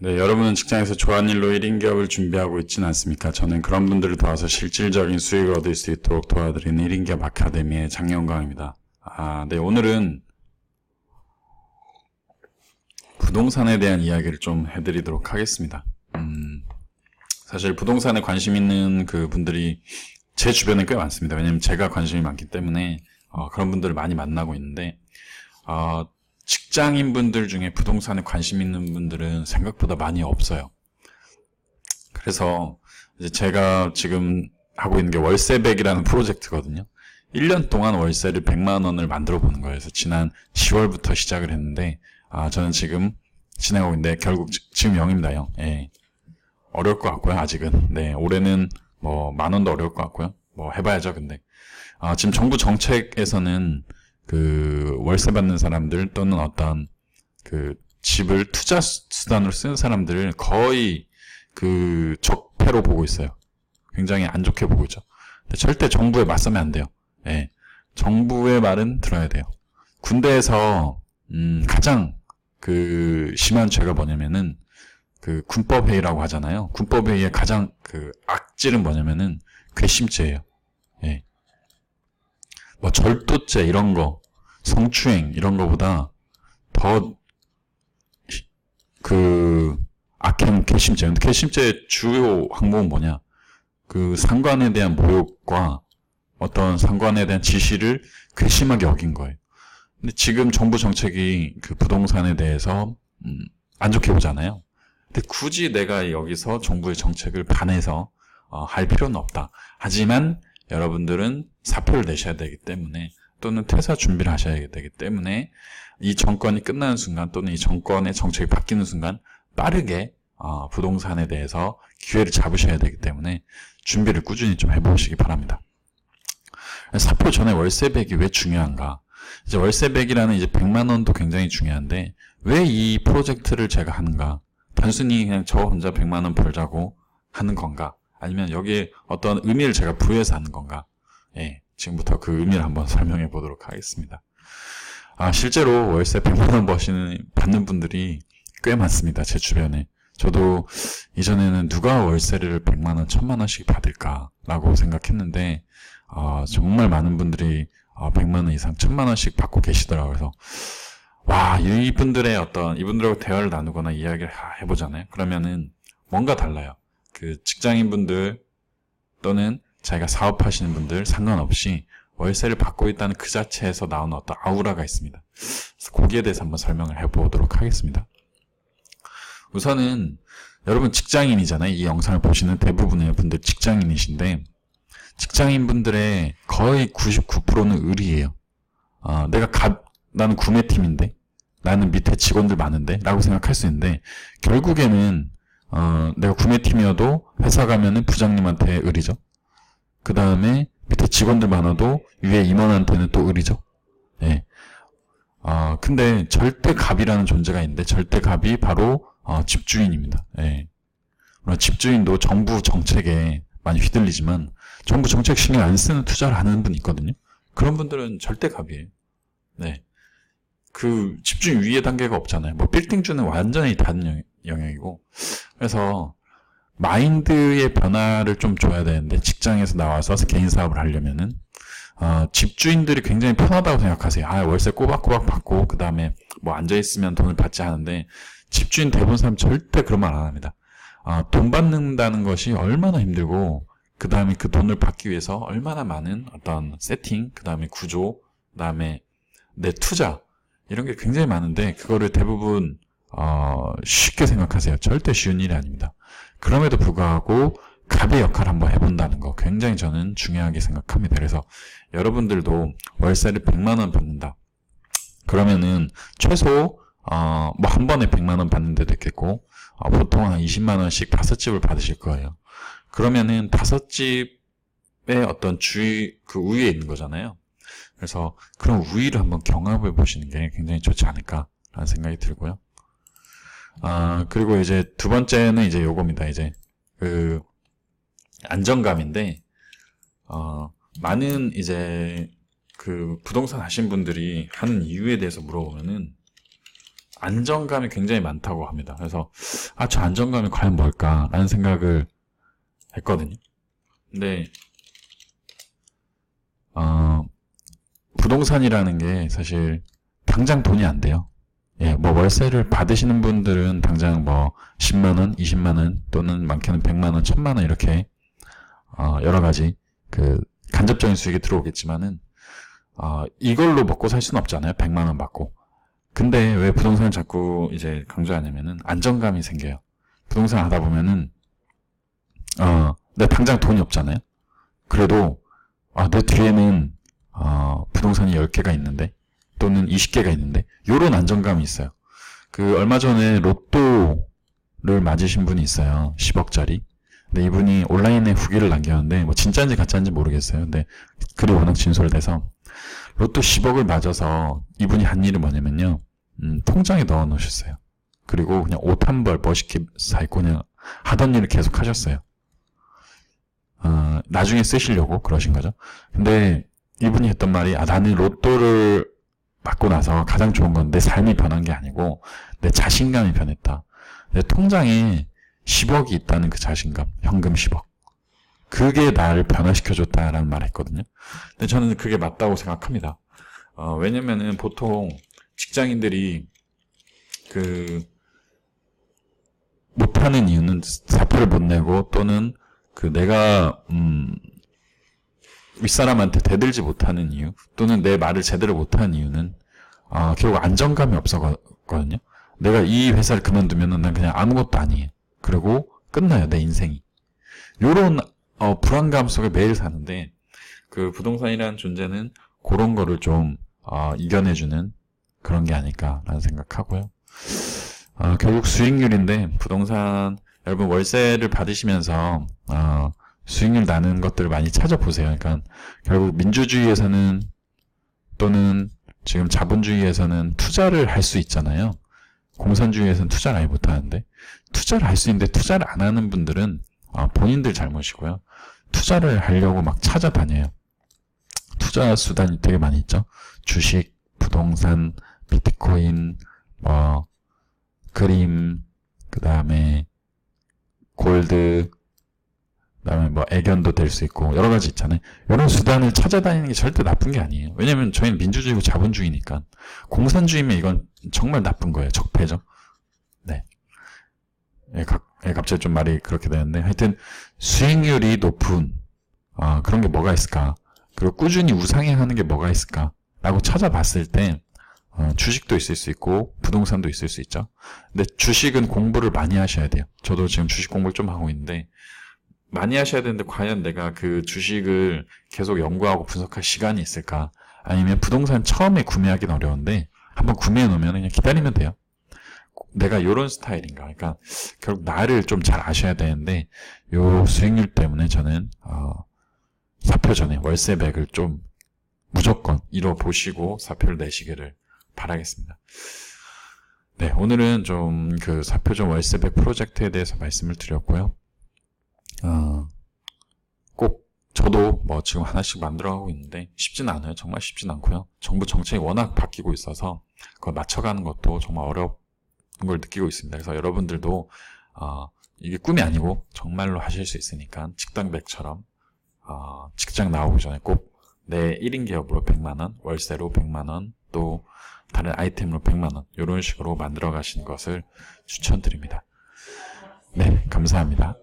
네, 여러분은 직장에서 좋아하는 일로 1인 기업을 준비하고 있지는 않습니까? 저는 그런 분들을 도와서 실질적인 수익을 얻을 수 있도록 도와드리는 1인 기업 아카데미의 장영광입니다. 아, 네, 오늘은 부동산에 대한 이야기를 좀 해드리도록 하겠습니다. 음, 사실 부동산에 관심 있는 그 분들이 제 주변에 꽤 많습니다. 왜냐면 제가 관심이 많기 때문에 어, 그런 분들을 많이 만나고 있는데 어, 직장인 분들 중에 부동산에 관심 있는 분들은 생각보다 많이 없어요. 그래서 이제 제가 지금 하고 있는 게 월세백이라는 프로젝트거든요. 1년 동안 월세를 100만 원을 만들어 보는 거예요. 그래서 지난 10월부터 시작을 했는데 아 저는 지금 진행하고 있는데 결국 지, 금 0입니다. 0. 예. 어려울 것 같고요. 아직은. 네. 올해는 뭐 만 원도 어려울 것 같고요. 뭐 해봐야죠. 근데 아, 지금 정부 정책에서는 그 월세 받는 사람들 또는 어떤 그 집을 투자 수단으로 쓰는 사람들을 거의 그 적폐로 보고 있어요. 굉장히 안 좋게 보고 있죠. 절대 정부에 맞서면 안 돼요. 예. 정부의 말은 들어야 돼요. 군대에서 음, 가장 그 심한 죄가 뭐냐면은 그 군법 회의라고 하잖아요. 군법 회의의 가장 그 악질은 뭐냐면은 괘씸죄예요. 예. 뭐 절도죄 이런 거, 성추행 이런 거보다 더 그 악행 괘씸죄. 근데 괘씸죄의 주요 항목은 뭐냐? 그 상관에 대한 모욕과 어떤 상관에 대한 지시를 괘씸하게 어긴 거예요. 근데 지금 정부 정책이 그 부동산에 대해서 음, 안 좋게 보잖아요. 근데 굳이 내가 여기서 정부의 정책을 반해서 어, 할 필요는 없다. 하지만 여러분들은 사표를 내셔야 되기 때문에 또는 퇴사 준비를 하셔야 되기 때문에 이 정권이 끝나는 순간 또는 이 정권의 정책이 바뀌는 순간 빠르게 어, 부동산에 대해서 기회를 잡으셔야 되기 때문에 준비를 꾸준히 좀 해보시기 바랍니다. 사표 전에 월세백이 왜 중요한가? 이제 월세백이라는 이제 100만 원도 굉장히 중요한데 왜 이 프로젝트를 제가 하는가? 단순히 그냥 저 혼자 100만 원 벌자고 하는 건가? 아니면 여기에 어떤 의미를 제가 부여해서 하는 건가? 예, 지금부터 그 의미를 한번 설명해 보도록 하겠습니다. 아, 실제로 월세 100만원 버시는, 받는 분들이 꽤 많습니다. 제 주변에. 저도 이전에는 누가 월세를 100만원, 1000만원씩 받을까라고 생각했는데, 어, 정말 많은 분들이 어, 100만원 이상, 1000만원씩 받고 계시더라고요. 그래서, 와, 이분들의 어떤, 이분들하고 대화를 나누거나 이야기를 해보잖아요. 그러면은 뭔가 달라요. 그 직장인분들 또는 자기가 사업하시는 분들 상관없이 월세를 받고 있다는 그 자체에서 나오는 어떤 아우라가 있습니다. 그래서 거기에 대해서 한번 설명을 해보도록 하겠습니다. 우선은 여러분 직장인이잖아요. 이 영상을 보시는 대부분의 분들 직장인이신데 직장인 분들의 거의 99%는 의리예요. 어, 내가 가, 나는 구매팀인데 나는 밑에 직원들 많은데 라고 생각할 수 있는데 결국에는 어, 내가 구매팀이어도 회사 가면은 부장님한테 의리죠. 그 다음에 밑에 직원들 많아도 위에 임원한테는 또 의리죠. 예. 어, 근데 절대갑이라는 존재가 있는데 절대갑이 바로 어, 집주인입니다. 예. 집주인도 정부 정책에 많이 휘둘리지만 정부 정책 신경 안 쓰는 투자를 하는 분이 있거든요. 그런 분들은 절대갑이에요. 네. 그 집주인 위에 단계가 없잖아요. 뭐 빌딩주는 완전히 다른 영역이고 그래서 마인드의 변화를 좀 줘야 되는데 직장에서 나와서 개인 사업을 하려면은 어, 집주인들이 굉장히 편하다고 생각하세요. 아 월세 꼬박꼬박 받고 그 다음에 뭐 앉아 있으면 돈을 받지 하는데 집주인 대부분 사람 절대 그런 말 안 합니다. 어, 돈 받는다는 것이 얼마나 힘들고 그 다음에 그 돈을 받기 위해서 얼마나 많은 어떤 세팅, 그 다음에 구조, 그 다음에 내 투자 이런 게 굉장히 많은데 그거를 대부분 어, 쉽게 생각하세요. 절대 쉬운 일이 아닙니다. 그럼에도 불구하고 갑의 역할을 한번 해본다는 거 굉장히 저는 중요하게 생각합니다. 그래서 여러분들도 월세를 100만 원 받는다. 그러면은 최소 어, 뭐 한 번에 100만 원 받는 데도 있겠고 어, 보통 한 20만 원씩 다섯 집을 받으실 거예요. 그러면은 다섯 집의 어떤 주의 그 우위에 있는 거잖아요. 그래서 그런 우위를 한번 경험해 보시는 게 굉장히 좋지 않을까라는 생각이 들고요. 아, 그리고 이제 두 번째는 이제 요겁니다. 이제 그 안정감인데 어, 많은 이제 그 부동산 하신 분들이 하는 이유에 대해서 물어보면은 안정감이 굉장히 많다고 합니다. 그래서 아 저 안정감이 과연 뭘까라는 생각을 했거든요. 근데 어, 부동산이라는 게 사실 당장 돈이 안 돼요. 예, 뭐 월세를 받으시는 분들은 당장 뭐 10만 원, 20만 원 또는 많게는 100만 원, 1000만 원 이렇게 어, 여러 가지 그 간접적인 수익이 들어오겠지만은 어, 이걸로 먹고 살 수는 없잖아요. 100만 원 받고. 근데 왜 부동산을 자꾸 이제 강조하냐면은 안정감이 생겨요. 부동산 하다 보면은 어, 내 당장 돈이 없잖아요. 그래도 아, 내 뒤에는 어, 부동산이 10개가 있는데 또는 20개가 있는데 요런 안정감이 있어요. 그 얼마 전에 로또를 맞으신 분이 있어요. 10억짜리. 근데 이분이 온라인에 후기를 남겼는데 뭐 진짜인지 가짜인지 모르겠어요. 근데 글이 워낙 진솔돼서 로또 10억을 맞아서 이분이 한 일이 뭐냐면요. 음, 통장에 넣어 놓으셨어요. 그리고 그냥 옷 한 벌 멋있게 사 입고 그냥 하던 일을 계속 하셨어요. 어, 나중에 쓰시려고 그러신 거죠. 근데 이분이 했던 말이 아 나는 로또를 맞고 나서 가장 좋은 건 내 삶이 변한 게 아니고 내 자신감이 변했다. 내 통장에 10억이 있다는 그 자신감, 현금 10억. 그게 나를 변화시켜줬다라는 말을 했거든요. 근데 저는 그게 맞다고 생각합니다. 어, 왜냐면은 보통 직장인들이 그 못하는 이유는 사표를 못 내고 또는 그 내가 음 윗사람한테 대들지 못하는 이유 또는 내 말을 제대로 못하는 이유는 아 결국 안정감이 없었거든요. 내가 이 회사를 그만두면은 난 그냥 아무것도 아니에요. 그리고 끝나요 내 인생이. 요런 어, 불안감 속에 매일 사는데 그 부동산이라는 존재는 그런 거를 좀 어, 이겨내주는 그런 게 아닐까라는 생각하고요. 어, 결국 수익률인데 부동산 여러분 월세를 받으시면서 어, 수익률 나는 것들을 많이 찾아보세요. 그러니까 결국 민주주의에서는 또는 지금 자본주의에서는 투자를 할 수 있잖아요. 공산주의에서는 투자를 아예 못하는데 투자를 할 수 있는데 투자를 안 하는 분들은 어, 본인들 잘못이고요. 투자를 하려고 막 찾아다녀요. 투자 수단이 되게 많이 있죠. 주식, 부동산, 비트코인, 뭐 그림, 그 다음에 골드, 그 다음에 뭐 애견도 될 수 있고 여러 가지 있잖아요. 이런 수단을 찾아다니는 게 절대 나쁜 게 아니에요. 왜냐면 저희는 민주주의고 자본주의니까. 공산주의면 이건 정말 나쁜 거예요. 적폐죠. 네. 예, 가, 예, 갑자기 좀 말이 그렇게 되는데 하여튼 수익률이 높은 어, 그런 게 뭐가 있을까? 그리고 꾸준히 우상향하는 게 뭐가 있을까? 라고 찾아봤을 때 어, 주식도 있을 수 있고 부동산도 있을 수 있죠. 근데 주식은 공부를 많이 하셔야 돼요. 저도 지금 주식 공부를 좀 하고 있는데 많이 하셔야 되는데 과연 내가 그 주식을 계속 연구하고 분석할 시간이 있을까? 아니면 부동산 처음에 구매하기는 어려운데 한번 구매해 놓으면 그냥 기다리면 돼요. 내가 요런 스타일인가. 그러니까 결국 나를 좀 잘 아셔야 되는데 요 수익률 때문에 저는 어, 사표 전에 월세백을 좀 무조건 이뤄 보시고 사표를 내시기를 바라겠습니다. 네, 오늘은 좀 그 사표점 월세백 프로젝트에 대해서 말씀을 드렸고요. 어, 꼭 저도 뭐 지금 하나씩 만들어가고 있는데 쉽진 않아요. 정말 쉽진 않고요. 정부 정책이 워낙 바뀌고 있어서 그걸 맞춰가는 것도 정말 어려운 걸 느끼고 있습니다. 그래서 여러분들도 어, 이게 꿈이 아니고 정말로 하실 수 있으니까 직당백처럼 어, 직장 나오기 전에 꼭 내 1인 기업으로 100만원, 월세로 100만원, 또 다른 아이템으로 100만원 이런 식으로 만들어 가시는 것을 추천드립니다. 네, 감사합니다.